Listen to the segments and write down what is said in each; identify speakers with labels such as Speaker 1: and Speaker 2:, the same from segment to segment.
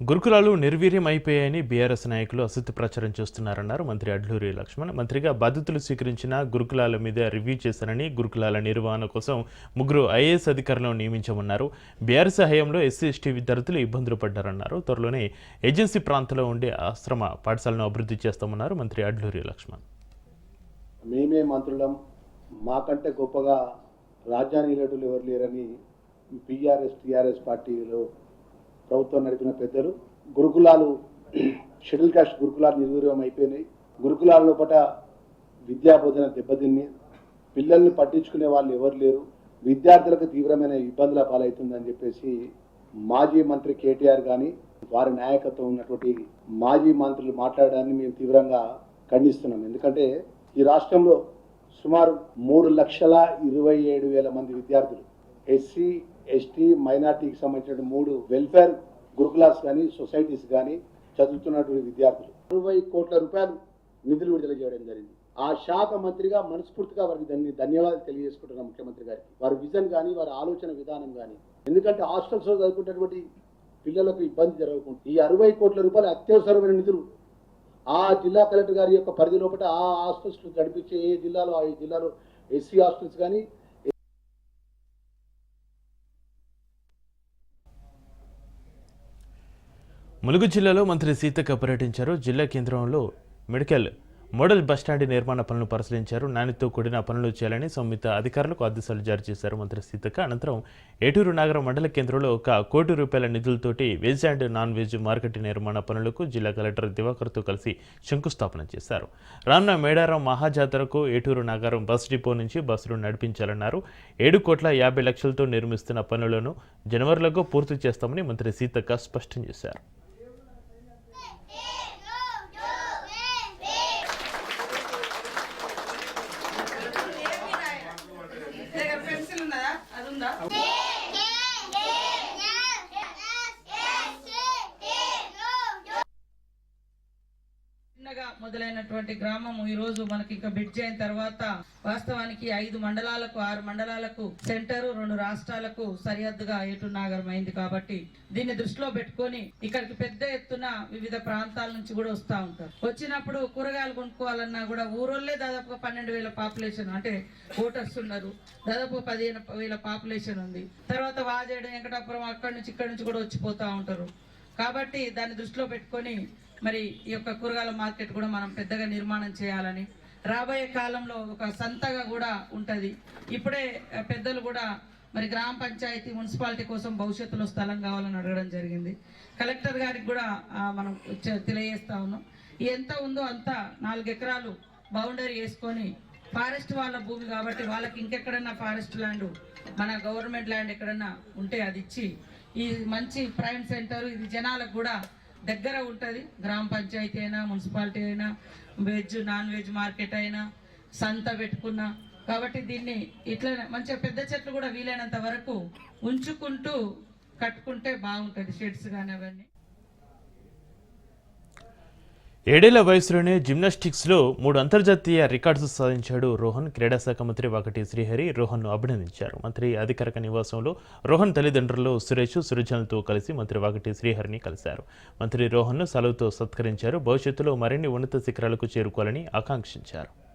Speaker 1: గురుకులాలు నిర్వీర్యం అయిపోయాయని బీఆర్ఎస్ నాయకులు అసత్య ప్రచారం చేస్తున్నారన్నారు మంత్రి అడ్లూరి లక్ష్మణ్. మంత్రిగా బాధ్యతలు స్వీకరించిన గురుకులాల మీద రివ్యూ చేశారని గురుకులాల నిర్వహణ కోసం ముగ్గురు ఐఏఎస్ అధికారులను నియమించమన్నారు. బీఆర్ఎస్ హయాంలో ఎస్సీ ఎస్టీ విద్యార్థులు ఇబ్బందులు పడ్డారన్నారు. త్వరలోనే ఏజెన్సీ ప్రాంతంలో ఉండే ఆశ్రమ పాఠశాలను అభివృద్ధి చేస్తామన్నారు మంత్రి అడ్లూరి లక్ష్మణ్.
Speaker 2: మేమే మంత్రులం. మాకంటే గొప్పగా రాజ్యాన్ని ఎవరు లేరని బీఆర్ఎస్ టీఆర్ఎస్ పార్టీలో ప్రభుత్వం నడిపిన పెద్దలు. గురుకులాలు షెడ్యూల్ కాస్ట్ గురుకులాలు నిర్వీర్యం అయిపోయినాయి. గురుకులాల లోపల విద్యా బోధన దెబ్బతిన్ని పిల్లల్ని పట్టించుకునే వాళ్ళు ఎవరు లేరు. విద్యార్థులకు తీవ్రమైన ఇబ్బందుల పాలవుతుందని చెప్పేసి మాజీ మంత్రి కేటీఆర్ కానీ వారి నాయకత్వం ఉన్నటువంటి మాజీ మంత్రులు మాట్లాడడాన్ని మేము తీవ్రంగా ఖండిస్తున్నాం. ఎందుకంటే ఈ రాష్ట్రంలో సుమారు మూడు లక్షల ఇరవై ఏడు వేల మంది విద్యార్థులు ఎస్సీ ఎస్టీ మైనార్టీకి సంబంధించిన మూడు వెల్ఫేర్ గురుకులాస్ కానీ సొసైటీస్ కానీ చదువుతున్నటువంటి విద్యార్థులు. అరవై కోట్ల రూపాయలు నిధులు విడుదల చేయడం జరిగింది. ఆ శాఖ మంత్రిగా మనస్ఫూర్తిగా వారికి దాన్ని ధన్యవాదాలు తెలియజేసుకుంటున్నాం ముఖ్యమంత్రి గారికి. వారి విజన్ కానీ వారి ఆలోచన విధానం కానీ ఎందుకంటే హాస్టల్స్లో చదువుకుంటున్నటువంటి పిల్లలకు ఇబ్బంది జరగకుండా ఈ అరవై కోట్ల రూపాయలు అత్యవసరమైన నిధులు ఆ జిల్లా కలెక్టర్ గారి యొక్క పరిధి లోపల ఆ హాస్టల్స్ నడిపించే ఏ జిల్లాలో ఆ జిల్లాలో ఎస్సీ హాస్టల్స్ కానీ
Speaker 1: ములుగు జిల్లాలో మంత్రి సీతక్క పర్యటించారు. జిల్లా కేంద్రంలో మెడికల్ మోడల్ బస్టాండ్ నిర్మాణ పనులు పరిశీలించారు. నాణ్యతతో కూడిన పనులు చేయాలని సంయుక్త అధికారులకు ఆదేశాలు జారీ చేశారు మంత్రి సీతక్క. అనంతరం ఏటూరు నాగరం మండల కేంద్రంలో ఒక కోటి రూపాయల నిధులతోటి veg and non veg market నిర్మాణ పనులకు జిల్లా కలెక్టర్ దివాకర్తో కలిసి శంకుస్థాపన చేశారు. రానున్న మేడారం మహాజాతరకు ఏటూరు నాగారం బస్ డిపో నుంచి బస్సులు నడిపించాలన్నారు. ఏడు కోట్ల యాభై లక్షలతో నిర్మిస్తున్న పనులను జనవరిలోగా పూర్తి చేస్తామని మంత్రి సీతక్క స్పష్టం చేశారు
Speaker 3: దగ్గర పెన్సిల్ ఉన్నదా అది ఉందా చిన్నగా మొదలైనటువంటి గ్రామము ఈ రోజు మనకి ఇంకా బ్రిడ్జ్ అయిన తర్వాత వాస్తవానికి ఐదు మండలాలకు ఆరు మండలాలకు సెంటర్ రెండు రాష్ట్రాలకు సరిహద్దుగా ఏటు నాగరం అయింది కాబట్టి దీన్ని దృష్టిలో పెట్టుకొని ఇక్కడికి పెద్ద ఎత్తున వివిధ ప్రాంతాల నుంచి కూడా వస్తూ ఉంటారు. వచ్చినప్పుడు కూరగాయలు కొనుక్కోవాలన్నా కూడా ఊరోళ్ళే దాదాపుగా పన్నెండు వేల పాపులేషన్ అంటే ఓటర్స్ ఉన్నారు. దాదాపు పదిహేను వేల పాపులేషన్ ఉంది. తర్వాత వాజేడు వెంకటాపురం అక్కడి నుంచి ఇక్కడి నుంచి కూడా వచ్చిపోతూ ఉంటారు. కాబట్టి దాన్ని దృష్టిలో పెట్టుకొని మరి ఈ యొక్క కూరగాయల మార్కెట్ కూడా మనం పెద్దగా నిర్మాణం చేయాలని. రాబోయే కాలంలో ఒక సంతగా కూడా ఉంటుంది. ఇప్పుడే పెద్దలు కూడా మరి గ్రామ పంచాయతీ మున్సిపాలిటీ కోసం భవిష్యత్తులో స్థలం కావాలని అడగడం జరిగింది. కలెక్టర్ గారికి కూడా మనం తెలియజేస్తా ఉన్నాం. ఎంత ఉందో అంత నాలుగు ఎకరాలు బౌండరీ వేసుకొని ఫారెస్ట్ వాళ్ళ భూమి కాబట్టి వాళ్ళకి ఇంకెక్కడన్నా ఫారెస్ట్ ల్యాండ్ మన గవర్నమెంట్ ల్యాండ్ ఎక్కడన్నా ఉంటే అది ఇచ్చి ఈ మంచి ప్రైమ్ సెంటర్ ఇది జనాలకు కూడా దగ్గర ఉంటుంది. గ్రామ పంచాయతీ అయినా మున్సిపాలిటీ అయినా వెజ్ నాన్ వెజ్ మార్కెట్ అయినా సంత పెట్టుకున్నా. కాబట్టి దీన్ని ఇట్లా మంచిగా పెద్ద చెట్లు కూడా వీలైనంత వరకు ఉంచుకుంటూ కట్టుకుంటే బాగుంటుంది షెడ్స్ కానీ అవన్నీ.
Speaker 1: ఏడేళ్ళ వయసులోనే జిమ్నాస్టిక్స్లో మూడు అంతర్జాతీయ రికార్డ్స్ సాధించాడు రోహన్. క్రీడా శాఖ మంత్రి వాకటి శ్రీహరి రోహన్ను అభినందించారు. మంత్రి అధికారిక నివాసంలో రోహన్ తల్లిదండ్రులు సురేష్ సురజన్లతో కలిసి మంత్రి వాకటి శ్రీహరిని కలిశారు. మంత్రి రోహన్ను సెలవుతో సత్కరించారు. భవిష్యత్తులో మరిన్ని ఉన్నత శిఖరాలకు చేరుకోవాలని ఆకాంక్షించారు.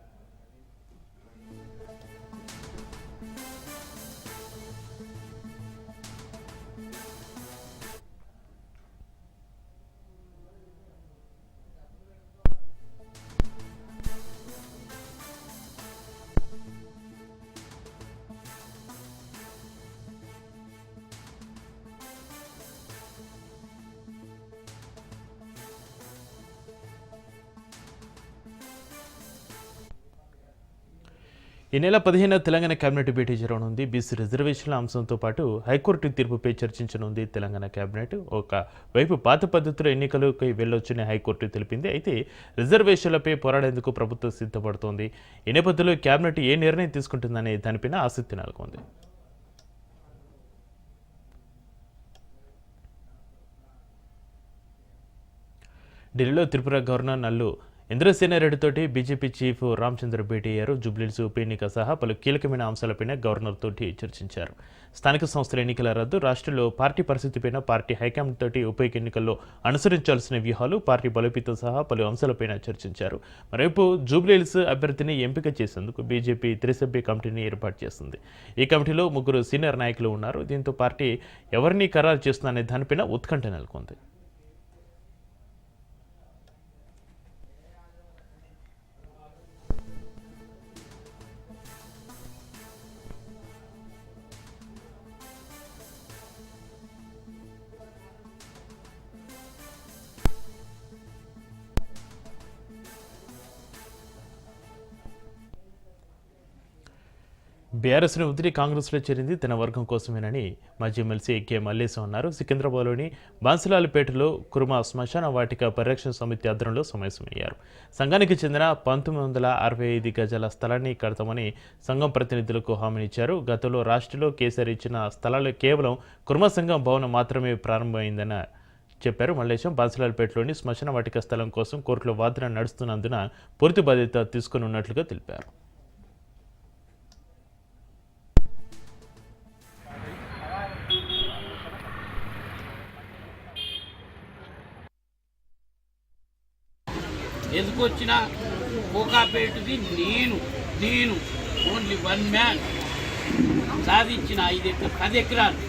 Speaker 1: ఈ నెల పదిహేను తెలంగాణ కేబినెట్ భేటీ జరగనుంది. బీసీ రిజర్వేషన్ల అంశంతో పాటు హైకోర్టు తీర్పుపై చర్చించనుంది తెలంగాణ కేబినెట్ ఒక వైపు పాత పద్ధతిలో ఎన్నికలకు వెళ్ళొచ్చని హైకోర్టు తెలిపింది. అయితే రిజర్వేషన్లపై పోరాడేందుకు ప్రభుత్వం సిద్ధపడుతోంది. ఈ నేపథ్యంలో కేబినెట్ ఏ నిర్ణయం తీసుకుంటుందనే దానిపైన ఆసక్తి నెలకొంది. ఢిల్లీలో త్రిపుర గవర్నర్ నల్లు ఇంద్రసేన రెడ్డితోటి బీజేపీ చీఫ్ రామచంద్ర భేటీ అయ్యారు. జూబ్లీస్ ఉప ఎన్నిక సహా పలు కీలకమైన అంశాలపైన గవర్నర్ తోటి చర్చించారు. స్థానిక సంస్థల ఎన్నికల రద్దు రాష్ట్రంలో పార్టీ పరిస్థితిపైన పార్టీ హైకమాండ్ తోటి ఉప ఎన్నికల్లో అనుసరించాల్సిన వ్యూహాలు పార్టీ బలోపేతం సహా పలు అంశాలపైన చర్చించారు. మరోవైపు జూబ్లీల్స్ అభ్యర్థిని ఎంపిక చేసేందుకు బీజేపీ త్రిసభ్య కమిటీని ఏర్పాటు చేసింది. ఈ కమిటీలో ముగ్గురు సీనియర్ నాయకులు ఉన్నారు. దీంతో పార్టీ ఎవరిని ఖరారు చేస్తుందనే దానిపైన ఉత్కంఠ నెలకొంది. బీఆర్ఎస్ను ఉద్రి కాంగ్రెస్లో చేరింది తన వర్గం కోసమేనని మాజీ ఎమ్మెల్సీ కె మల్లేశం అన్నారు. సికింద్రాబాద్లోని బాన్సులాలపేటలో కురుమ శ్మశాన వాటిక పరిరక్షణ సమితి ఆధ్వర్యంలో సమావేశమయ్యారు. సంఘానికి చెందిన పంతొమ్మిది వందల అరవై ఐదు గజాల స్థలాన్ని కడతామని సంఘం ప్రతినిధులకు హామీనిచ్చారు గతంలో రాష్ట్రంలో కేసీఆర్ ఇచ్చిన స్థలాలు కేవలం కుర్మ సంఘం భవనం మాత్రమే ప్రారంభమైందన్న చెప్పారు. మల్లేశం బాన్సులాలపేటలోని శ్మశాన వాటిక స్థలం కోసం కోర్టులో వాదన నడుస్తున్నందున పూర్తి బాధ్యత తీసుకుని ఉన్నట్లుగా తెలిపారు.
Speaker 4: ఎందుకు వచ్చిన కోకాపేటది నేను నేను ఓన్లీ వన్ మ్యాన్ సాధించిన ఐదు ఎకరాలు పది ఎకరాలు.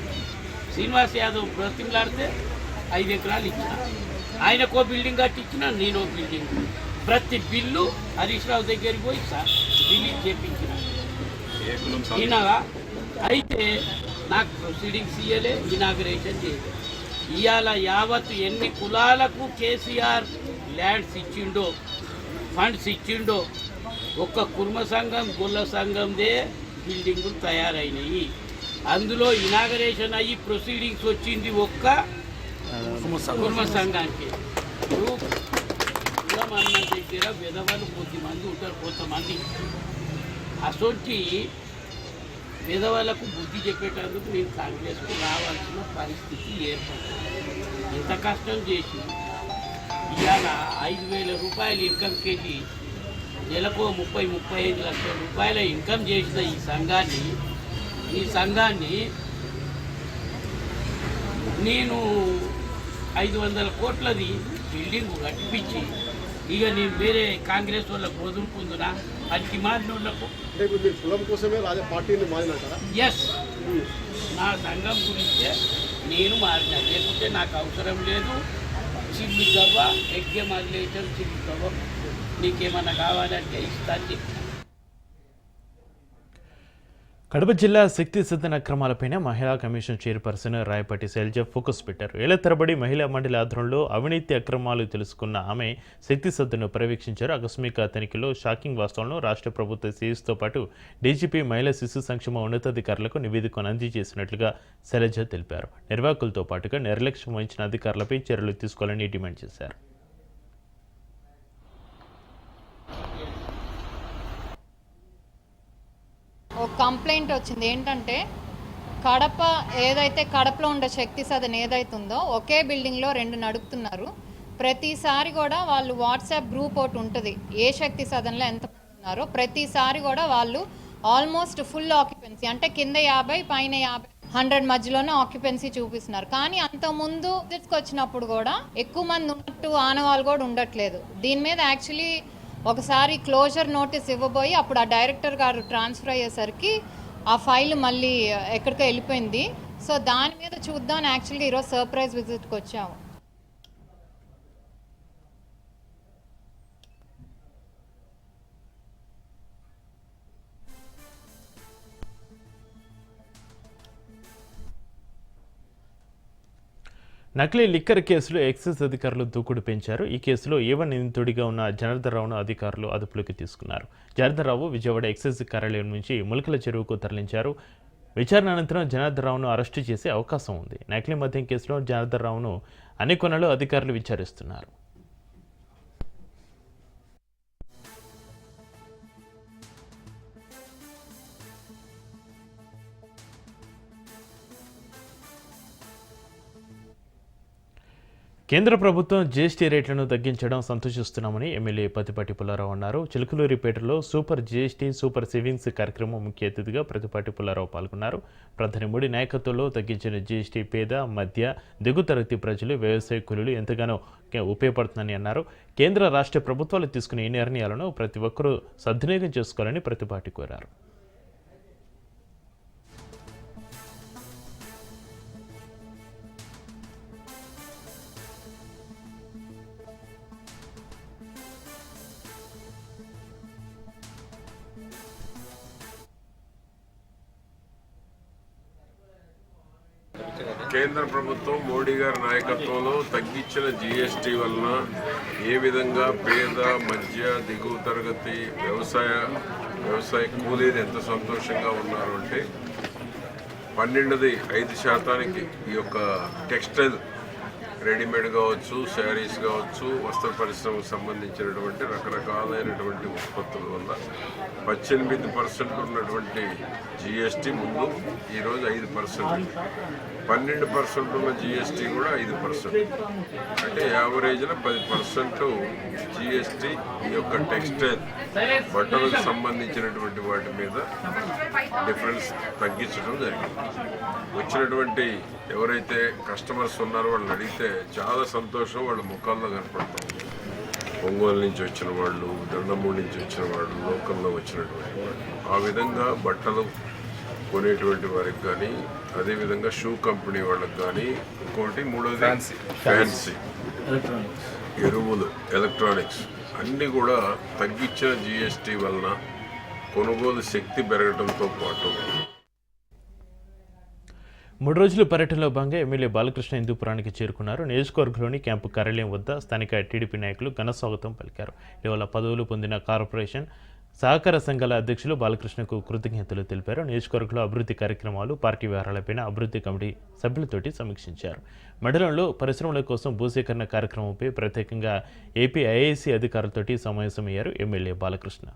Speaker 4: శ్రీనివాస్ యాదవ్ బ్రతిమలాడితే ఐదు ఎకరాలు ఇచ్చిన. ఆయనకో బిల్డింగ్ కట్టించిన నేను ఒక బిల్డింగ్. ప్రతి బిల్లు హరీష్ రావు దగ్గరికి పోయి సార్ బిల్లు చేపించిన. ఈయనగా అయితే నాకు ప్రొసీడింగ్స్ ఇయ్యలే ఇనాగరేషన్ చేయలేదు ఇవాళ యావత్ ఎన్ని కులాలకు కేసీఆర్ ల్యాండ్స్ ఇచ్చిండో ఫండ్స్ ఇచ్చిండో. ఒక్క కుర్మ సంఘం గుల్ల సంఘందే బిల్డింగులు తయారైనాయి. అందులో ఇనాగరేషన్ అయ్యి ప్రొసీడింగ్స్ వచ్చింది ఒక్క కుర్మ సంఘానికి. కులం అన్న దగ్గర విధవలు కొద్దిమంది ఉంటారు కొంతమంది. అసొంటి విధవలకు బుద్ధి చెప్పేటందుకు నేను కాంగ్రెస్కు రావాల్సిన పరిస్థితి ఏర్పడింది. ఇంత కష్టం చేసి ఇవాళ ఐదు వేల రూపాయలు ఇన్కమ్కి వెళ్ళి నెలకు ముప్పై ముప్పై ఐదు లక్షల రూపాయల ఇన్కమ్ చేసిన ఈ సంఘాన్ని ఈ సంఘాన్ని నేను ఐదు వందల కోట్లది బిల్డింగ్ కట్టిపించి ఇక నేను వేరే కాంగ్రెస్ వాళ్ళకు వదులుకుందునా పనికి మారినోళ్ళకు
Speaker 5: అంటే ఇప్పుడు మీరు కులం కోసమే రాజా పార్టీని మారినట్టారా
Speaker 4: ఎస్ నా సంఘం గురించే నేను మారినా. లేకుంటే నాకు అవసరం లేదు. చిల్లి గవ్వ ఎగ్గే మగిలేయటం చిల్లి గవ్వ నీకేమన్నా కావాలంటే ఇస్తాను చెప్పి
Speaker 1: కడప జిల్లా శక్తి సిద్ధన అక్రమాలపైన మహిళా commission chairperson Rayapati Sailaja focus పెట్టారు. ఏళ్ళ తరబడి మహిళా మండలి ఆధ్వర్యంలో అవినీతి అక్రమాలు తెలుసుకున్న ఆమె శక్తి సిద్ధను పర్యవేక్షించారు. ఆకస్మిక తనిఖీలో షాకింగ్ వాస్తవంలో రాష్ట్ర ప్రభుత్వ సిఎస్తో పాటు డీజీపీ మహిళా శిశు సంక్షేమ ఉన్నతాధికారులకు నివేదికను అందజేసినట్లుగా శైలజ తెలిపారు. నిర్వాహకులతో పాటుగా నిర్లక్ష్యం వహించిన అధికారులపై చర్యలు తీసుకోవాలని డిమాండ్ చేశారు.
Speaker 6: ఒక కంప్లైంట్ వచ్చింది. ఏంటంటే కడప ఏదైతే కడపలో ఉండే శక్తి సదన్ ఏదైతే ఉందో ఒకే బిల్డింగ్లో రెండు నడుపుతున్నారు. ప్రతిసారి కూడా వాళ్ళు వాట్సాప్ గ్రూప్ ఒకటి ఉంటుంది. ఏ శక్తి సదన్లో ఎంత ఉన్నారో ప్రతిసారి కూడా వాళ్ళు ఆల్మోస్ట్ ఫుల్ ఆక్యుపెన్సీ అంటే కింద యాభై పైన యాభై హండ్రెడ్ మధ్యలోనే ఆక్యుపెన్సీ చూపిస్తున్నారు. కానీ అంతకుముందు విజిట్స్కి వచ్చినప్పుడు కూడా ఎక్కువ మంది ఉన్నట్టు ఆనవాళ్ళు కూడా ఉండట్లేదు. దీని మీద యాక్చువల్లీ ఒకసారి క్లోజర్ నోటీస్ ఇవ్వబోయి అప్పుడు ఆ డైరెక్టర్ గారు ట్రాన్స్ఫర్ అయ్యేసరికి ఆ ఫైల్ మళ్ళీ ఎక్కడికో వెళ్ళిపోయింది. సో దాని మీద చూద్దాం. యాక్చువల్లీ ఈరోజు సర్ప్రైజ్ విజిట్కి వచ్చాము
Speaker 1: నకిలీ లిక్కర్ కేసులో ఎక్సైజ్ అధికారులు దూకుడు పెంచారు. ఈ కేసులో ఏవన్ నిందితుడిగా ఉన్న జనార్దరావును అధికారులు అదుపులోకి తీసుకున్నారు. జనార్దరావు విజయవాడ ఎక్సైజ్ కార్యాలయం నుంచి ములకల చెరువుకు తరలించారు. విచారణ అనంతరం జనార్దరావును అరెస్టు చేసే అవకాశం ఉంది. నకిలీ మద్యం కేసులో జనార్దరావును అన్ని కొనలు అధికారులు విచారిస్తున్నారు. కేంద్ర ప్రభుత్వం జీఎస్టీ రేట్లను తగ్గించడం సంతోషిస్తున్నామని ఎమ్మెల్యే పతిపాటి పుల్లారావు అన్నారు. చిలుకలూరిపేటలో సూపర్ జీఎస్టీ సూపర్ సేవింగ్స్ కార్యక్రమం ముఖ్య అతిథిగా ప్రతిపాటి పుల్లారావు పాల్గొన్నారు. ప్రధాని మోడీ నాయకత్వంలో తగ్గించిన జీఎస్టీ పేద మధ్య దిగుతరగతి ప్రజలు వ్యవసాయ కూలీలు ఎంతగానో ఉపయోగపడుతుందని అన్నారు. కేంద్ర రాష్ట్ర ప్రభుత్వాలు తీసుకునే ఈ నిర్ణయాలను ప్రతి ఒక్కరూ సద్వినియోగం చేసుకోవాలని ప్రతిపాటి కోరారు.
Speaker 7: కేంద్ర ప్రభుత్వం మోడీ గారి నాయకత్వంలో తగ్గించిన జీఎస్టీ వలన ఏ విధంగా పేద మధ్య దిగువ తరగతి వ్యవసాయ వ్యవసాయ కూలీలు ఎంత సంతోషంగా ఉన్నారు అంటే పన్నెండుది ఐదు శాతానికి ఈ యొక్క టెక్స్టైల్ రెడీమేడ్ కావచ్చు శారీస్ కావచ్చు వస్త్ర పరిశ్రమకు సంబంధించినటువంటి రకరకాలైనటువంటి ఉత్పత్తుల వల్ల పద్దెనిమిది పర్సెంట్ ఉన్నటువంటి జిఎస్టీ ముందు ఈరోజు ఐదు పర్సెంట్. పన్నెండు పర్సెంట్ ఉన్న జిఎస్టీ కూడా ఐదు పర్సెంట్. అంటే యావరేజ్లో పది పర్సెంట్ జిఎస్టీ ఈ యొక్క టెక్స్టైల్ బట్టలకు సంబంధించినటువంటి వాటి మీద డిఫరెన్స్ తగ్గించడం జరిగింది. వచ్చినటువంటి ఎవరైతే కస్టమర్స్ ఉన్నారో వాళ్ళని అడిగితే చాలా సంతోషం వాళ్ళ ముఖాల్లో కనపడతాం. ఒంగోలు నుంచి వచ్చిన వాళ్ళు దండమూడి నుంచి వచ్చిన వాళ్ళు లోకల్లో వచ్చినటువంటి వాళ్ళు. ఆ విధంగా బట్టలు కొనేటువంటి వారికి కానీ అదేవిధంగా షూ కంపెనీ వాళ్ళకి కానీ ఇంకోటి మూడోది ఫ్యాన్సీ ఎరువులు ఎలక్ట్రానిక్స్ అన్నీ కూడా తగ్గించిన జిఎస్టీ వలన కొనుగోలు శక్తి పెరగడంతో పాటు.
Speaker 1: మూడు రోజుల పర్యటనలో భాగంగా ఎమ్మెల్యే బాలకృష్ణ హిందూపురానికి చేరుకున్నారు. నియోజకవర్గంలోని క్యాంపు కార్యాలయం వద్ద స్థానిక టీడీపీ నాయకులు ఘన స్వాగతం పలికారు. ఇటీవల పదవులు పొందిన కార్పొరేషన్ సహకార సంఘాల అధ్యక్షులు బాలకృష్ణకు కృతజ్ఞతలు తెలిపారు. నియోజకవర్గంలో అభివృద్ధి కార్యక్రమాలు పార్టీ వ్యవహారాలపైన అభివృద్ధి కమిటీ సభ్యులతోటి సమీక్షించారు. మండలంలో పరిశ్రమల కోసం భూసేకరణ కార్యక్రమంపై ప్రత్యేకంగా ఏపీ ఐఐసి అధికారులతోటి సమావేశమయ్యారు ఎమ్మెల్యే బాలకృష్ణ.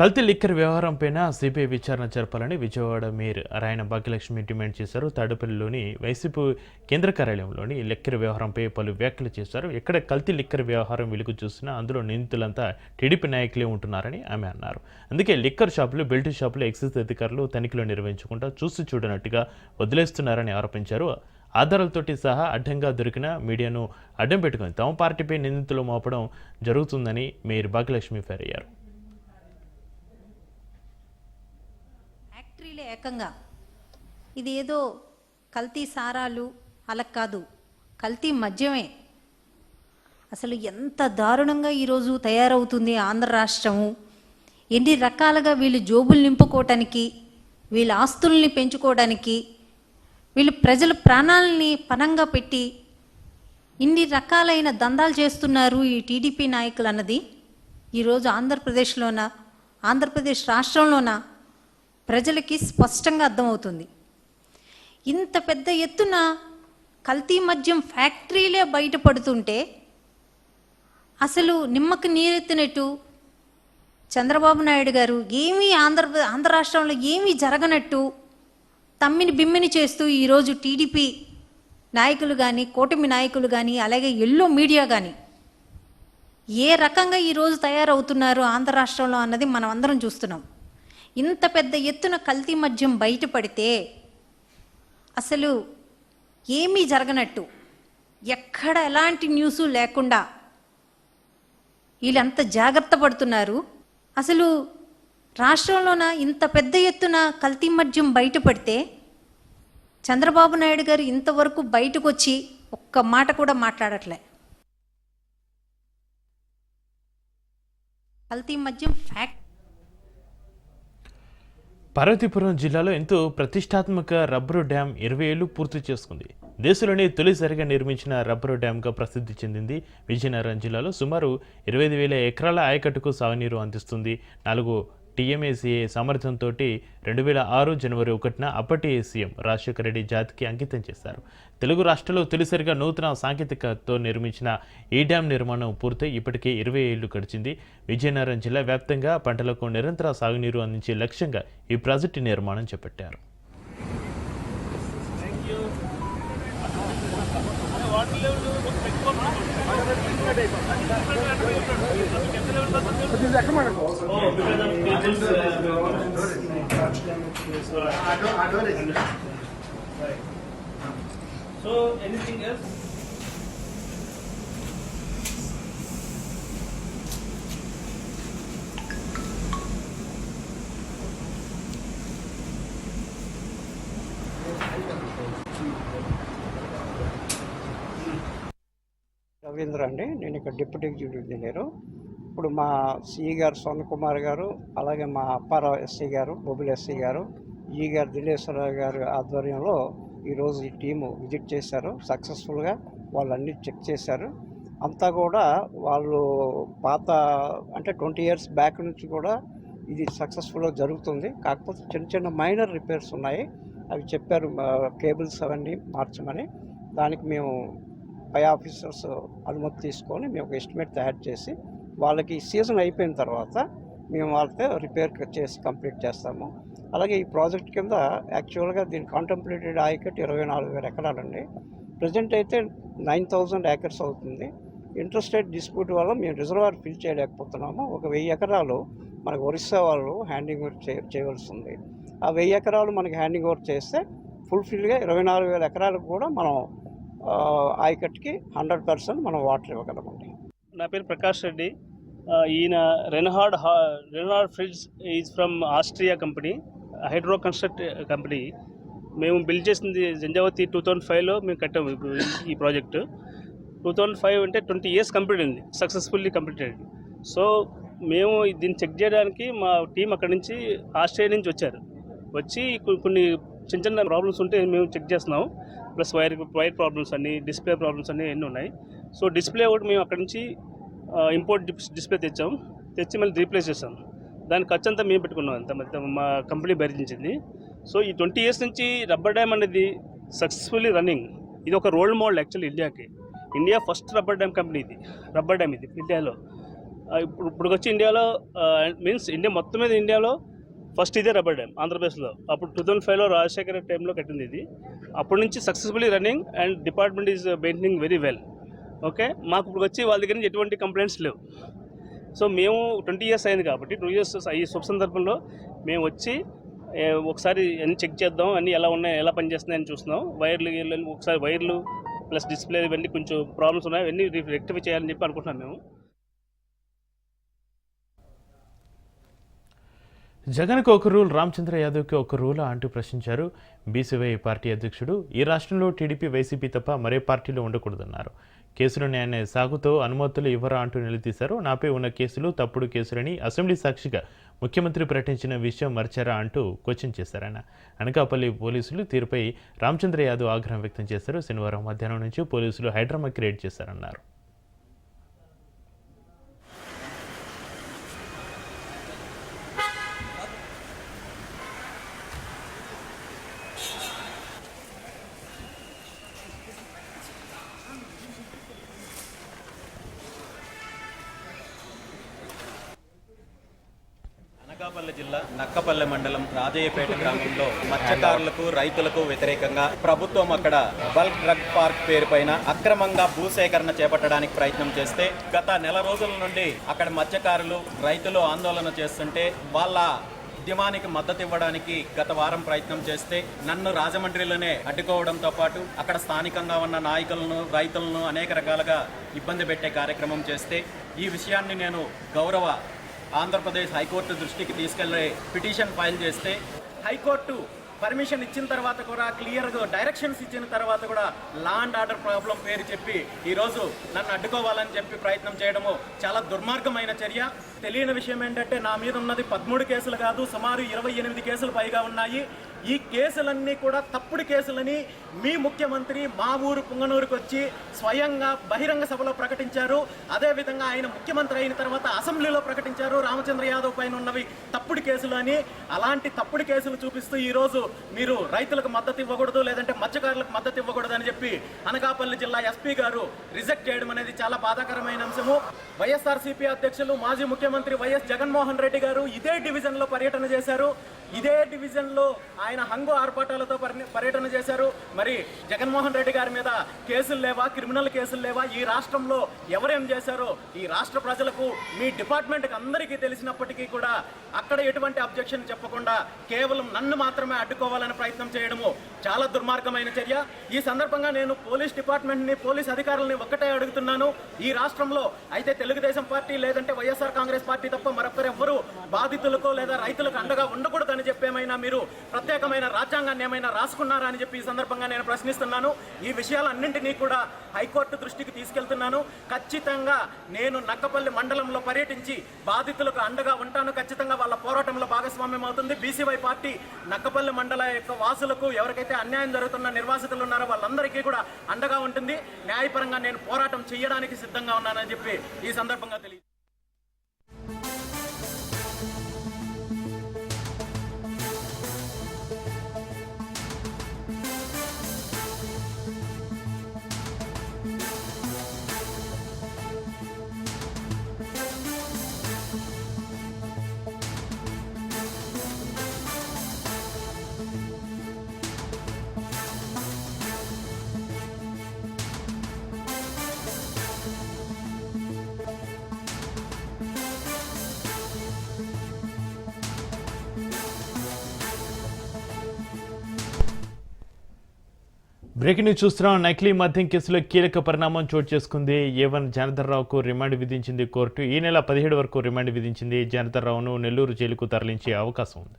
Speaker 1: కల్తీ లిక్కర్ వ్యవహారంపైన సిబిఐ విచారణ జరపాలని విజయవాడ మేయర్ రాయన భాగ్యలక్ష్మి డిమాండ్ చేశారు. తాడేపల్లిలోని వైసీపీ కేంద్ర కార్యాలయంలోని లిక్కర్ వ్యవహారంపై పలు వ్యాఖ్యలు చేశారు. ఎక్కడ కల్తీ లిక్కర్ వ్యవహారం వెలుగు చూసినా అందులో నిందితులంతా టీడీపీ నాయకులే ఉంటున్నారని ఆమె అన్నారు. అందుకే లిక్కర్ షాపులు బెల్ట్ షాపులు ఎక్సైజ్ అధికారులు తనిఖీలు నిర్వహించకుండా చూసి చూడనట్టుగా వదిలేస్తున్నారని ఆరోపించారు. ఆధారాలతోటి సహా అడ్డంగా దొరికిన మీడియాను అడ్డం పెట్టుకుని తమ పార్టీపై నిందితులు మోపడం జరుగుతుందని మేయర్ భాగ్యలక్ష్మి ఫైర్ అయ్యారు
Speaker 8: ఫ్యాక్టరీలే ఏకంగా. ఇది ఏదో కల్తీ సారాలు అలా కాదు. కల్తీ మద్యమే. అసలు ఎంత దారుణంగా ఈరోజు తయారవుతుంది ఆంధ్ర రాష్ట్రము. ఎన్ని రకాలుగా వీళ్ళు జోబులు నింపుకోవటానికి వీళ్ళ ఆస్తుల్ని పెంచుకోవడానికి వీళ్ళు ప్రజల ప్రాణాలని పనంగా పెట్టి ఇన్ని రకాలైన దందాలు చేస్తున్నారు ఈ టీడీపీ నాయకులు అన్నది ఈరోజు ఆంధ్రప్రదేశ్లోన ఆంధ్రప్రదేశ్ రాష్ట్రంలోన? ప్రజలకి స్పష్టంగా అర్థమవుతుంది. ఇంత పెద్ద ఎత్తున కల్తీ మద్యం ఫ్యాక్టరీలే బయటపడుతుంటే అసలు నిమ్మకు నీరెత్తినట్టు చంద్రబాబు నాయుడు గారు ఏమీ ఆంధ్ర ఆంధ్ర రాష్ట్రంలో ఏమీ జరగనట్టు తమ్మిని బిమ్మిని చేస్తూ ఈరోజు టీడీపీ నాయకులు కానీ కూటమి నాయకులు కానీ అలాగే ఎల్లో మీడియా కానీ ఏ రకంగా ఈరోజు తయారవుతున్నారు ఆంధ్ర రాష్ట్రంలో అన్నది మనం అందరం చూస్తున్నాం. ఇంత పెద్ద ఎత్తున కల్తీ మద్యం బయటపడితే అసలు ఏమీ జరగనట్టు. ఎక్కడ ఎలాంటి న్యూస్ లేకుండా వీళ్ళంత జాగ్రత్త పడుతున్నారు. అసలు రాష్ట్రంలోన ఇంత పెద్ద ఎత్తున కల్తీ మద్యం బయటపడితే చంద్రబాబు నాయుడు గారు ఇంతవరకు బయటకు వచ్చి ఒక్క మాట కూడా మాట్లాడట్లే. కల్తీ మద్యం ఫ్యాక్ట్
Speaker 1: పార్వతీపురం జిల్లాలో ఎంతో ప్రతిష్టాత్మక రబ్బరు డ్యాం ఇరవై ఏళ్ళు పూర్తి చేసుకుంది. దేశంలోనే తొలిసారిగా నిర్మించిన రబ్బరు డ్యాంగా ప్రసిద్ధి చెందింది. విజయనగరం జిల్లాలో సుమారు ఇరవై ఐదు వేల ఎకరాల ఆయకట్టుకు సాగునీరు అందిస్తుంది. నాలుగు టీఎంఏసీఏ సామర్థ్యంతో రెండు వేల ఆరు జనవరి ఒకటిన అప్పటి సీఎం రాజశేఖర రెడ్డి జాతికి అంకితం చేశారు. తెలుగు రాష్ట్రంలో తొలిసారిగా నూతన సాంకేతికతో నిర్మించిన ఈ డ్యాం నిర్మాణం పూర్తయి ఇప్పటికే ఇరవై ఏళ్ళు గడిచింది. విజయనగరం జిల్లా వ్యాప్తంగా పంటలకు నిరంతర సాగునీరు అందించే లక్ష్యంగా ఈ ప్రాజెక్టు నిర్మాణం చేపట్టారు.
Speaker 4: So anything else?
Speaker 9: రవీంద్ర అండి నేను ఇక్కడ డిప్యూటీ ఎగ్జిక్యూటివ్ ఇంజనీరు ఇప్పుడు మా సిఈ గారు స్వర్ణ కుమార్ గారు అలాగే మా అప్పారావు ఎస్సీ గారు బొబుల్ ఎస్సీ గారు ఈ గారు దిలేశ్వరరావు గారు ఆధ్వర్యంలో ఈరోజు ఈ టీము విజిట్ చేశారు. సక్సెస్ఫుల్గా వాళ్ళు అన్ని చెక్ చేశారు. అంతా కూడా వాళ్ళు పాత అంటే ట్వంటీ ఇయర్స్ బ్యాక్ నుంచి కూడా ఇది సక్సెస్ఫుల్గా జరుగుతుంది. కాకపోతే చిన్న చిన్న మైనర్ రిపేర్స్ ఉన్నాయి. అవి చెప్పారు కేబుల్స్ అవన్నీ మార్చమని. దానికి మేము పై ఆఫీసర్స్ అనుమతి తీసుకొని మేము ఒక ఎస్టిమేట్ తయారు చేసి వాళ్ళకి సీజన్ అయిపోయిన తర్వాత మేము వాళ్ళతో రిపేర్ చేసి కంప్లీట్ చేస్తాము. అలాగే ఈ ప్రాజెక్ట్ కింద యాక్చువల్గా దీని కాంటంప్లేటెడ్ ఆయకట్ ఇరవై నాలుగు వేల ఎకరాలండి. ప్రజెంట్ అయితే నైన్ థౌజండ్ ఏకర్స్ అవుతుంది. ఇంట్రెస్టెడ్ డిస్ప్యూట్ వల్ల మేము రిజర్వాయర్ ఫిల్ చేయలేకపోతున్నాము. ఒక వెయ్యి ఎకరాలు మనకు ఒరిస్సా వాళ్ళు హ్యాండింగ్ ఓవర్ చే చేయవలసి ఉంది ఆ వెయ్యి ఎకరాలు మనకి హ్యాండింగ్ ఓవర్ చేస్తే ఫుల్ఫిల్గా ఇరవై నాలుగు వేల ఎకరాలకు కూడా మనం ఆయకట్కి హండ్రెడ్ పర్సెంట్ మనం వాటర్ ఇవ్వగలమండి.
Speaker 10: నా పేరు ప్రకాష్ రెడ్డి. ఈయన రెన్హార్డ్ హా Reinhard Fritz is from Austria company hydro construct company. మేము బిల్డ్ చేసింది జంజావతి టూ థౌజండ్ ఫైవ్లో మేము కట్టాము ఇప్పుడు ఈ- project project. Two thousand five అంటే ట్వంటీ ఇయర్స్ కంప్లీట్ అయింది సక్సెస్ఫుల్లీ కంప్లీటెడ్ సో మేము దీన్ని చెక్ చేయడానికి మా టీం అక్కడి నుంచి ఆస్ట్రేలియా నుంచి వచ్చారు. వచ్చి కొన్ని చిన్న చిన్న ప్రాబ్లమ్స్ ఉంటే మేము చెక్ చేస్తున్నాం. ప్లస్ వైర్ వైర్ ప్రాబ్లమ్స్ అన్ని డిస్ప్లే ప్రాబ్లమ్స్ అన్నీ ఎన్ని ఉన్నాయి. సో డిస్ప్లే ఒకటి మేము అక్కడి నుంచి ఇంపోర్ట్ డిస్ప్లే తెచ్చాం. తెచ్చి మళ్ళీ రీప్లేస్ చేసాం దాని ఖర్చు అంతా మేము పెట్టుకున్నాం అంత మొత్తం. మా కంపెనీ భరించింది. సో ఈ ట్వంటీ ఇయర్స్ నుంచి రబ్బర్ డ్యామ్ అనేది సక్సెస్ఫుల్లీ రన్నింగ్ ఇది ఒక రోల్ మోడల్ యాక్చువల్లీ ఇండియాకి India first rubber dam company ఇది. రబ్బర్ డ్యామ్ ఇది ఇండియాలో ఇప్పుడు ఇప్పుడు వచ్చి ఇండియాలో మీన్స్ ఇండియా మొత్తం మీద ఇండియాలో ఫస్ట్ ఇదే రబ్బర్ డ్యామ్ ఆంధ్రప్రదేశ్లో. అప్పుడు టూ థౌజండ్ ఫైవ్లో రాజశేఖర టైంలో కట్టింది ఇది. అప్పటి నుంచి successfully running and department is maintaining very well okay? మాకు ఇప్పుడు వచ్చి వాళ్ళ దగ్గర నుంచి ఎటువంటి కంప్లైంట్స్ లేవు. సో మేము ట్వంటీ ఇయర్స్ అయింది కాబట్టి టూ ఇయర్స్ ఈ శుభ సందర్భంలో మేము వచ్చి ఒకసారి అన్ని చెక్ చేద్దాం అన్నీ ఎలా ఉన్నాయి ఎలా పనిచేస్తున్నాయని చూస్తున్నాం. వైర్లు గీర్లు ఒకసారి వైర్లు ప్లస్ డిస్ప్లే ఇవన్నీ కొంచెం ప్రాబ్లమ్స్ ఉన్నాయి అవన్నీ రెక్టిఫై చేయాలని చెప్పి అనుకుంటున్నాం మేము.
Speaker 1: జగన్కు ఒక రూల్ రామచంద్ర యాదవ్కి ఒక రూలా అంటూ ప్రశ్నించారు. బీసీవై పార్టీ అధ్యక్షుడు ఈ రాష్ట్రంలో టీడీపీ వైసీపీ తప్ప మరే పార్టీలో ఉండకూడదన్నారు. కేసులు నేను సాగుతో అనుమతులు ఇవ్వరా అంటూ నిలదీశారు. నాపై ఉన్న కేసులు తప్పుడు కేసులని అసెంబ్లీ సాక్షిగా ముఖ్యమంత్రి ప్రకటించిన విషయం మర్చారా అంటూ క్వశ్చన్ చేశారాయన అనకాపల్లి పోలీసులు తీరుపై రామచంద్ర యాదవ్ ఆగ్రహం వ్యక్తం చేశారు. శనివారం మధ్యాహ్నం నుంచి పోలీసులు హైడ్రామా క్రియేట్ చేశారన్నారు.
Speaker 11: అనకాపల్లి జిల్లా నక్కపల్లె మండలం రాజయ్యపేట గ్రామంలో మత్స్యకారులకు రైతులకు వ్యతిరేకంగా ప్రభుత్వం అక్కడ బల్క్ డ్రగ్ పార్క్ పేరుపైన అక్రమంగా భూసేకరణ చేపట్టడానికి ప్రయత్నం చేస్తే గత నెల రోజుల నుండి అక్కడ మత్స్యకారులు రైతులు ఆందోళన చేస్తుంటే వాళ్ళ ఉద్యమానికి మద్దతు ఇవ్వడానికి గత వారం ప్రయత్నం చేస్తే నన్ను రాజమండ్రిలోనే అడ్డుకోవడంతో పాటు అక్కడ స్థానికంగా ఉన్న నాయకులను రైతులను అనేక రకాలుగా ఇబ్బంది పెట్టే కార్యక్రమం చేస్తే ఈ విషయాన్ని నేను గౌరవ ఆంధ్రప్రదేశ్ హైకోర్టు దృష్టికి తీసుకెళ్ళే పిటిషన్ ఫైల్ చేస్తే హైకోర్టు పర్మిషన్ ఇచ్చిన తర్వాత కూడా క్లియర్గా డైరెక్షన్స్ ఇచ్చిన తర్వాత కూడా లా అండ్ ఆర్డర్ ప్రాబ్లం పేరు చెప్పి ఈరోజు నన్ను అడ్డుకోవాలని చెప్పి ప్రయత్నం చేయడము చాలా దుర్మార్గమైన చర్య. తెలియని విషయం ఏంటంటే నా మీద ఉన్నది పదమూడు కేసులు కాదు సుమారు ఇరవై ఎనిమిది కేసులు పైగా ఉన్నాయి. ఈ కేసులన్నీ కూడా తప్పుడు కేసులని మీ ముఖ్యమంత్రి మా ఊరు పుంగనూరుకు వచ్చి స్వయంగా బహిరంగ సభలో ప్రకటించారు. అదేవిధంగా ఆయన ముఖ్యమంత్రి అయిన తర్వాత అసెంబ్లీలో ప్రకటించారు. రామచంద్ర యాదవ్ పైన ఉన్నవి తప్పుడు కేసులు అని. అలాంటి తప్పుడు కేసులు చూపిస్తూ ఈరోజు మీరు రైతులకు మద్దతు ఇవ్వకూడదు లేదంటే మత్స్యకారులకు మద్దతు ఇవ్వకూడదు అని చెప్పి అనకాపల్లి జిల్లా ఎస్పీ గారు రిజెక్ట్ చేయడం అనేది చాలా బాధాకరమైన అంశము. వైఎస్ఆర్సీపీ అధ్యక్షులు మాజీ ముఖ్యమంత్రి వైఎస్ జగన్మోహన్ రెడ్డి గారు ఇదే డివిజన్లో పర్యటన చేశారు. ఇదే డివిజన్లో ఆయన హంగు ఆర్పాటాలతో పర్యటన చేశారు. మరి జగన్మోహన్ రెడ్డి గారి మీద కేసులు లేవా? క్రిమినల్ కేసులు లేవా? ఈ రాష్ట్రంలో ఎవరేం చేశారో? ఈ రాష్ట్ర ప్రజలకు మీ డిపార్ట్మెంట్కి అందరికీ తెలిసినప్పటికీ కూడా అక్కడ ఎటువంటి అబ్జెక్షన్ చెప్పకుండా కేవలం నన్ను మాత్రమే అడ్డుకోవాలని ప్రయత్నం చేయడము చాలా దుర్మార్గమైన చర్య. ఈ సందర్భంగా నేను పోలీస్ డిపార్ట్మెంట్ని పోలీస్ అధికారులని ఒక్కటే అడుగుతున్నాను. ఈ రాష్ట్రంలో అయితే తెలుగుదేశం పార్టీ లేదంటే వైఎస్ఆర్ కాంగ్రెస్ పార్టీ తప్ప మరొకరెవ్వరూ బాధితులకు లేదా రైతులకు అండగా ఉండకూడదని చెప్పేమైనా మీరు ప్రత్యేకమైన రాజ్యాంగాన్ని ఏమైనా రాసుకున్నారా అని చెప్పి ఈ సందర్భంగా నేను ప్రశ్నిస్తున్నాను. ఈ విషయాలన్నింటినీ కూడా హైకోర్టు దృష్టికి తీసుకెళ్తున్నాను. ఖచ్చితంగా నేను నక్కపల్లి మండలంలో పర్యటించి బాధితులకు అండగా ఉంటాను. ఖచ్చితంగా వాళ్ళ పోరాటంలో భాగస్వామ్యం అవుతుంది. బీసీవై పార్టీ నక్కపల్లి మండల యొక్క వాసులకు ఎవరికైతే అన్యాయం జరుగుతున్న నిర్వాసితులు ఉన్నారో వాళ్ళందరికీ కూడా అండగా ఉంటుంది. న్యాయపరంగా నేను పోరాటం చేయడానికి సిద్ధంగా ఉన్నానని చెప్పి ఈ సందర్భంగా తెలియదు
Speaker 1: బ్రేకింగ్ న్యూస్ చూస్తున్నాం. నకిలీ మద్యం కేసులో కీలక పరిణామం చోటు చేసుకుంది. ఏవన్ జనధర్రావుకు రిమాండ్ విధించింది కోర్టు. ఈ నెల పదిహేడు వరకు రిమాండ్ విధించింది జనధర్రావును నెల్లూరు జైలుకు తరలించే అవకాశం ఉంది.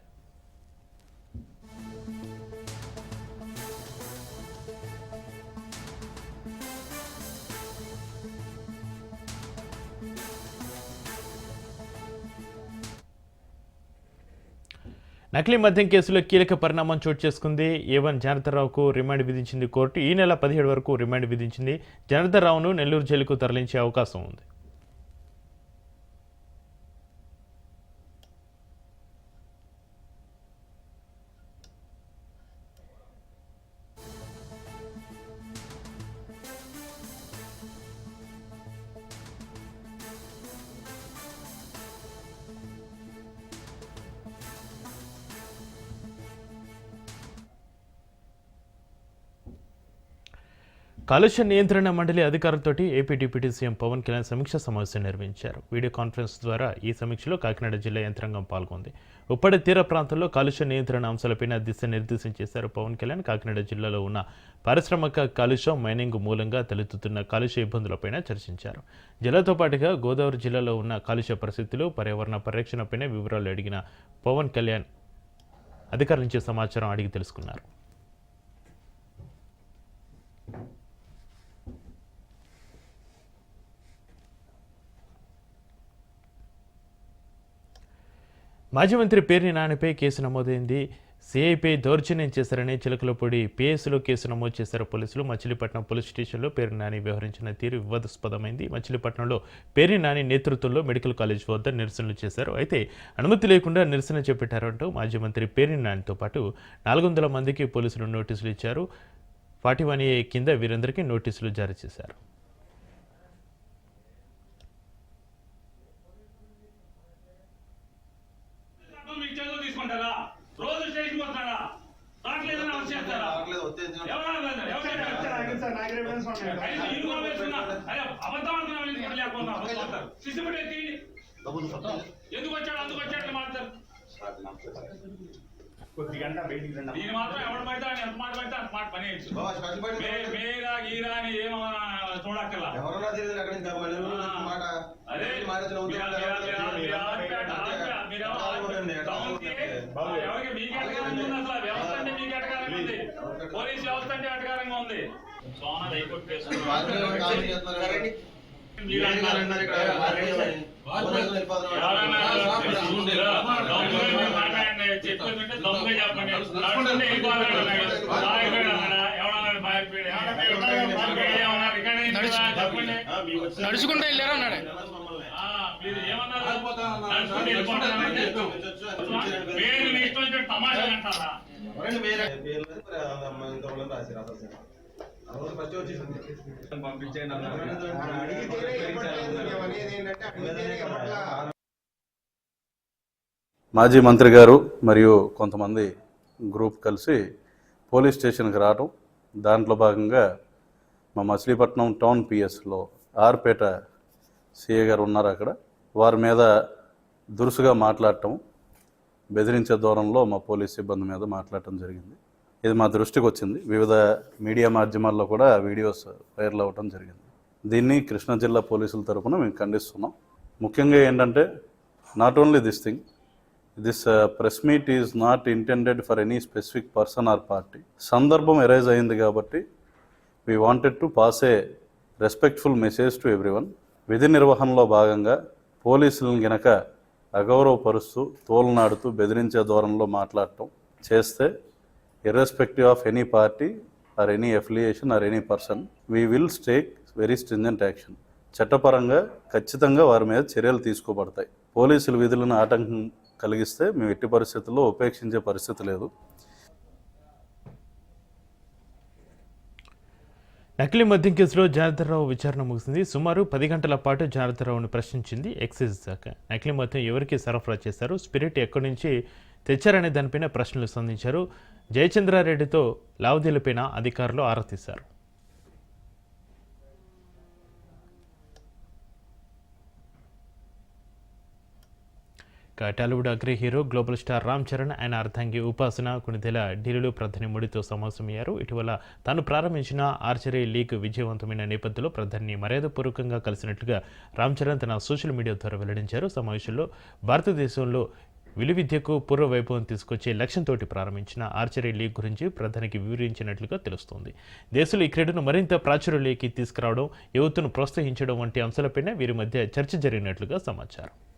Speaker 1: నకిలీ మద్యం కేసులో కీలక పరిణామం చోటు చేసుకుంది. ఏవన్ జనతారావుకు రిమాండ్ విధించింది కోర్టు. ఈ నెల పదిహేడు వరకు రిమాండ్ విధించింది. జనతారావును నెల్లూరు జైలుకు తరలించే అవకాశం ఉంది. కాలుష్య నియంత్రణ మండలి అధికారులతోటి AP deputy CM Pawan Kalyan సమీక్ష సమావేశం నిర్వహించారు. వీడియో కాన్ఫరెన్స్ ద్వారా ఈ సమీక్షలో కాకినాడ జిల్లా యంత్రాంగం పాల్గొంది. ఉప్పడి తీర ప్రాంతంలో కాలుష్య నియంత్రణ అంశాలపైన దిశానిర్దేశం చేశారు పవన్ కళ్యాణ్. కాకినాడ జిల్లాలో ఉన్న పారిశ్రామిక కాలుష్యం మైనింగ్ మూలంగా తలెత్తుతున్న కాలుష్య ఇబ్బందులపైన చర్చించారు. జిల్లాతో పాటుగా గోదావరి జిల్లాలో ఉన్న కాలుష్య పరిస్థితులు పర్యావరణ పరిరక్షణపైన వివరాలు అడిగిన పవన్ కళ్యాణ్ అధికారుల నుంచి సమాచారం అడిగి తెలుసుకున్నారు. మాజీ మంత్రి పేర్ని నానిపై కేసు నమోదైంది. సిఐపై దౌర్జన్యం చేశారని చిలకలపూడి పిఎస్లో కేసు నమోదు చేశారు పోలీసులు. మచిలీపట్నం పోలీస్ స్టేషన్లో పేరు నాని వ్యవహరించిన తీరు వివాదాస్పదమైంది. మచిలీపట్నంలో పేరు నాని నేతృత్వంలో మెడికల్ కాలేజ్ వద్ద నిరసనలు చేశారు. అయితే అనుమతి లేకుండా నిరసన చేపట్టారంటూ మాజీ మంత్రి పేరు నానితో పాటు నాలుగు వందల మందికి పోలీసులు నోటీసులు ఇచ్చారు. ఫార్టీ వన్ ఏ కింద వీరందరికీ నోటీసులు జారీ చేశారు.
Speaker 12: ఎందుకు వచ్చాడు అందుకు వచ్చాడు అని మాట్లాడతారు దీని మాత్రం ఎవడు పడితే ఆయన ఎంత మాట పడితే అంత పని మేరా గీరా అని ఏమో చూడక్కర్లా మీరేమో ఆర్పేట. టౌన్కి, ఎవరికి మీకు ఎటకారంగా ఉంది అసలు వ్యవస్థ అంటే మీకు ఎటకారంగా ఉంది పోలీస్ వ్యవస్థ అంటే ఎటకారంగా ఉంది సోనా హైకోర్టు కేసు చెప్పేదంటే దమ్ముగా? చెప్పండి. నడుచుకుంటూ
Speaker 10: వెళ్ళారు అన్నాడు
Speaker 13: మాజీ మంత్రి గారు మరియు కొంతమంది గ్రూప్ కలిసి పోలీస్ స్టేషన్కి రావడం దాంట్లో భాగంగా మా మచిలీపట్నం టౌన్ పిఎస్లో ఆర్పేట సిఏ గారు ఉన్నారు అక్కడ. వారి మీద దురుసుగా మాట్లాడటం బెదిరించే దూరంలో మా పోలీస్ సిబ్బంది మీద మాట్లాడటం జరిగింది. ఇది మా దృష్టికి వచ్చింది. వివిధ మీడియా మాధ్యమాల్లో కూడా వీడియోస్ వైరల్ అవ్వటం జరిగింది. దీన్ని కృష్ణా జిల్లా పోలీసుల తరఫున మేము ఖండిస్తున్నాం. ముఖ్యంగా ఏంటంటే not only this thing this press meet is not intended for any specific person or party సందర్భం ఎరైజ్ అయింది కాబట్టి we wanted to pass a respectful message to everyone విధి నిర్వహణలో భాగంగా పోలీసులను గనక అగౌరవపరుస్తూ తోలనాడుతూ బెదిరించే ధోరణిలో మాట్లాడటం చేస్తే irrespective of any party or any affiliation or any person we will take very stringent action చట్టపరంగా ఖచ్చితంగా వారి మీద చర్యలు తీసుకోబడతాయి. పోలీసులు విధులను ఆటంకం కలిగిస్తే మేము ఎట్టి పరిస్థితుల్లో ఉపేక్షించే పరిస్థితి లేదు.
Speaker 1: నకిలీ మద్యం కేసులో జనార్దనరావు విచారణ ముగిసింది. సుమారు పది గంటల పాటు జనార్దనరావును ప్రశ్నించింది ఎక్సైజ్ శాఖ. నకిలీ మద్యం ఎవరికి సరఫరా చేశారు? స్పిరిట్ ఎక్కడి నుంచి తెచ్చారనే దానిపైన ప్రశ్నలు సంధించారు. జయచంద్రారెడ్డితో లావాదేవీలపైన అధికారులు ఆరా తీశారు. ఇక Tollywood agri hero global star Ram Charan ఆయన అర్ధాంగి ఉపాసన కొన్నిదెల ఢిల్లీలో ప్రధాని మోడీతో సమావేశమయ్యారు. ఇటీవల తాను ప్రారంభించిన ఆర్చరీ లీగ్ విజయవంతమైన నేపథ్యంలో ప్రధాని మర్యాదపూర్వకంగా కలిసినట్లుగా రామ్ చరణ్ తన సోషల్ మీడియా ద్వారా వెల్లడించారు. సమావేశంలో భారతదేశంలో విలువిద్యకు పూర్వ వైభవం తీసుకొచ్చే లక్ష్యంతో ప్రారంభించిన ఆర్చరీ లీగ్ గురించి ప్రధానికి వివరించినట్లుగా తెలుస్తోంది. దేశంలో ఈ క్రీడను మరింత ప్రాచుర్యంలోకి తీసుకురావడం యువతను ప్రోత్సహించడం వంటి అంశాలపైన వీరి మధ్య చర్చ జరిగినట్లుగా సమాచారం.